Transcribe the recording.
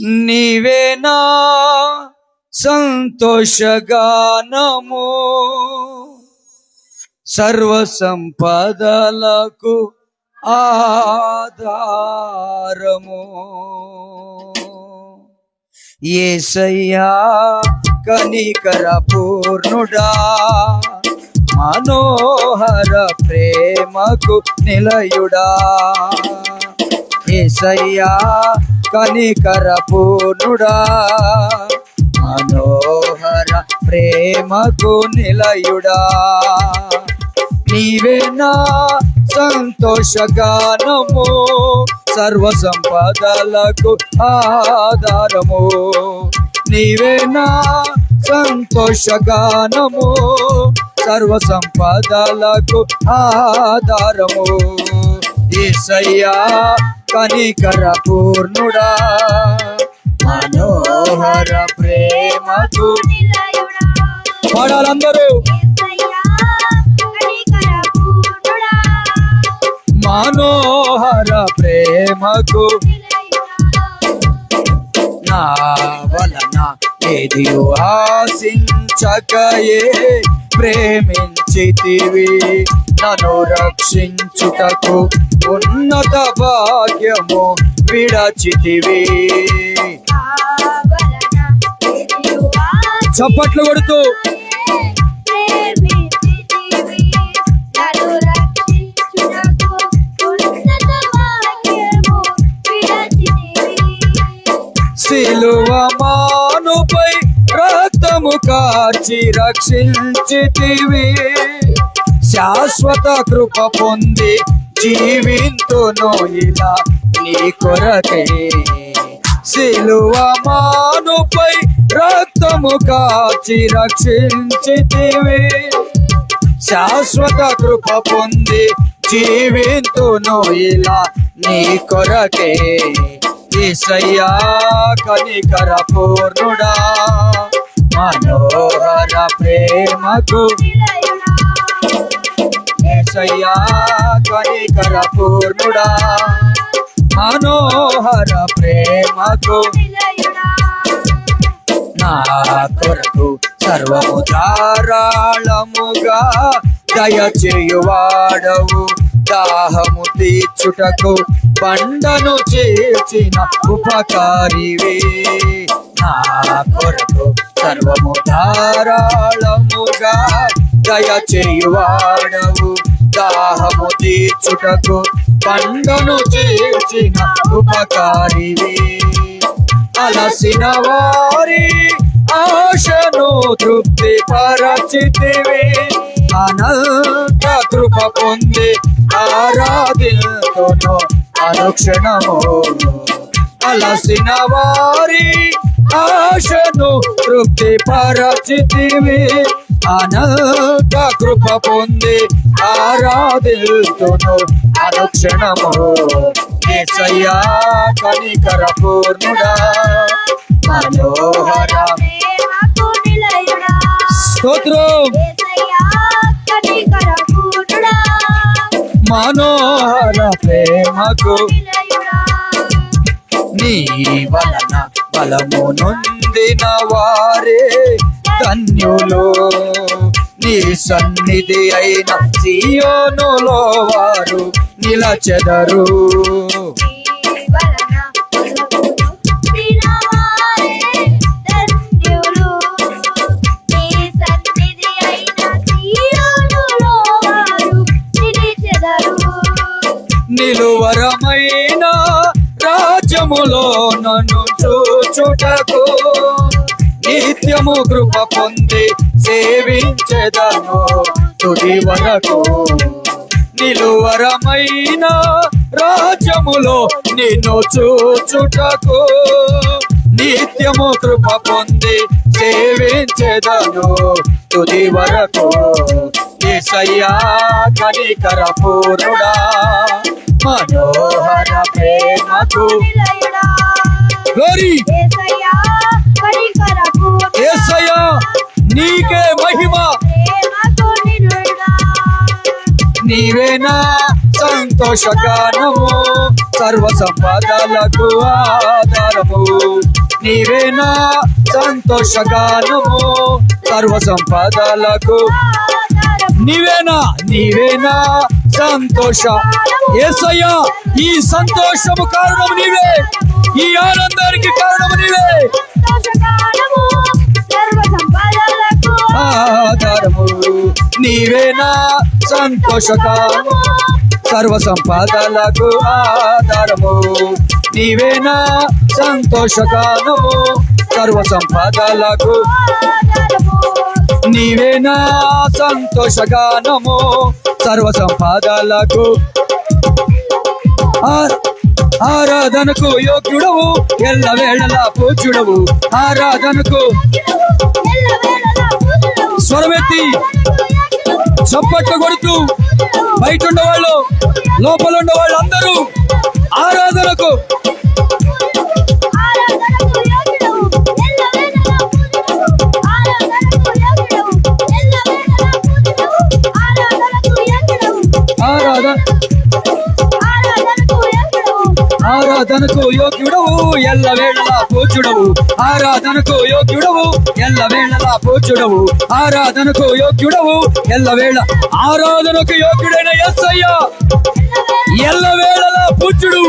నీవేనా సంతోషగానము. సర్వ సంపదలకు ఆధారము. ఏసయ్యా కనికర పూర్ణుడా మనోహర ప్రేమకు నిలయుడా. ఏసయ్యా కనికర పూర్ణుడా మనోహర ప్రేమకు నిలయుడా. నీవేనా సంతోషగానము సర్వ సంపదలకు ఆధారము. నీవేనా సంతోషగానము సర్వ సంపదలకు ఆధారము. ఏసయ్యా కనికర పూర్ణుడా మనోహర ప్రేమకు పాడాలందరూ. మనోహర ప్రేమకు నా వలన ఏది ఆశించకయే ప్రేమించితివి. నన్ను రక్షించుటకు ఉన్నత భాగ్యము విడచితివి. చప్పట్లు కొడుతూ. సిలువ మానుపై రక్తము కార్చి రక్షించితివి. శాశ్వత కృప పొంది జీవింతును ఇలా నీ కొరకే. సిలువ మానుపై రక్తము కాచి రక్షించితివి. శాశ్వత కృప పొంది జీవింతును ఇలా నీ కొరకే. ఈసయ్యా కనికర పూర్ణుడా. మనోహర ప్రేమకు ఏసయ్యా కనికర పూర్ణుడా. మనోహర ప్రేమకు నా కొరకు సర్వము ధారాళముగా దయచేయువాడవు. దాహము తీర్చుటకు బండను చేసిన ఉపకారివే. నా కొరకు సర్వము ధారాళముగా దయచేయువాడవు దాహము తీర్చుటకు బండను చేర్చిన ఉపకారివే. అలసిన వారి ఆశను తృప్తి పరచితివి అనంత కృప పొంది ఆరాధితును అనుక్షణము అలసిన వారి ఆశను తృప్తి పరచితివి అనంత కృప పొంది ఆరాధితును అనుక్షణము ఏసయ్యా కనికర పూర్ణుడా. మనోహర స్తోత్రం. మనోహర ప్రేమకు నీ వలన బలము నొందిన వారే ధన్యులు. నీ సన్నిధి అయిన సియోనులో వారు నిలచెదరు. నిలువరమైన రాజ్యములో నన్ను చూచుటకు నిత్యము కృప పొంది సేవించెదను. తుది వరకు నిలువరమైన రాజ్యములో నిన్ను చూచుటకు నిత్యము కృప పొంది సేవించెదను. తుది వరకు ఏసయ్యా కనికర పూర్ణుడా మనోహర ప్రేమకు గ్లోరీ ఏసయ్యా నీకే మహిమ నీవేనా సంతోషగానము సర్వ సంపదలకు ఆధారము నీవేనా సంతోషగానము సర్వ సంపదలకు నీవేనా? నీవేనా? సంతోష. ఏసయ్యా ఈ సంతోషము కారణము నీవే. ఈ ఆనందానికి కారణము నీవే. ఆధారము నీవేనా? సంతోషకారము సర్వ సంపాదలకు ఆధారము నీవేనా? సంతోషకారము సర్వ సంపాదలకు నీవేనా సంతోషగానము సర్వ సంపదలకు. ఆరాధనకు యోగ్యుడవు ఎల్ల వేళలా పూజ్యుడవు. ఆరాధనకు స్వరమెత్తి చప్పట్లు కొడుతూ బయట ఉండేవాళ్ళు లోపల ఉండేవాళ్ళు అందరూ ఆరాధనకు ఆరాధన ఆరాధనకు యోగ్యుడవు ఎల్ల వేళలా పూజ్యుడవు. ఆరాధనకు యోగ్యుడవు ఎల్ల వేళలా పూజ్యుడవు. ఆరాధనకు యోగ్యుడవు ఎల్ల వేళ ఆరాధనకు యోగ్యుడైన ఎస్సయ్య. ఎల్ల వేళలా పూజ్యుడు.